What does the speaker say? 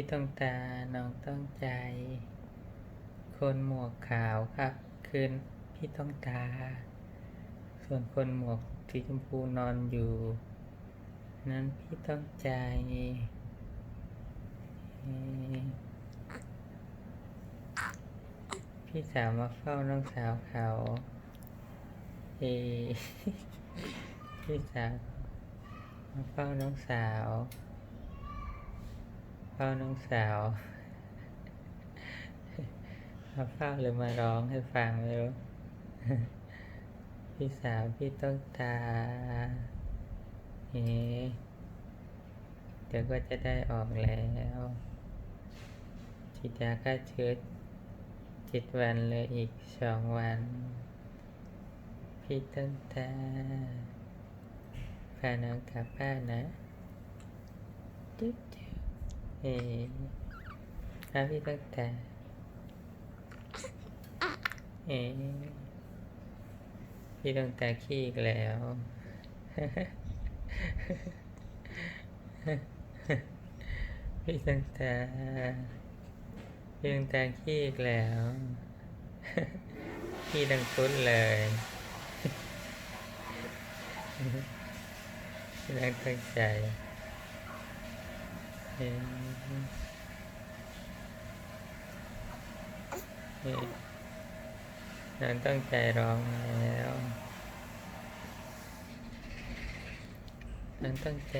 พี่ต้องตา น้องต้องใจ คนหมวกขาวครับ คืนพี่ต้องตา ส่วนคนหมวกสีชมพูนอนอยู่ นั้นพี่ต้องใจพี่สาวมาเฝ้าน้องสาวเขา เอ พี่สาวมาเฝ้าน้องสาว เฝ้าน้องสาวมาเฝ้าหรือมาร้องให้ฟังไม่รู้พี่สาวพี่ต้องตาเฮ้เดี๋ยวก็จะได้ออกแล้วฉีดยาฆ่าเชื้อเจ็ดวันเลยอีกสองวัน พี่ต้องตาพาน้องกลับบ้านนะจุ๊บจุ๊บ เฮ้ครับพี่ต้องตาเฮ้พี่ต้องตาขี้อีกแล้วพี่ต้องตาพี่ต้องตาขี้อีกแล้วพี่ดังคุ้นเลยพี่ดังตั้งใจ เอ๊ะเอ๊ะนต้องใจร้องแล้วนางตั้งใจ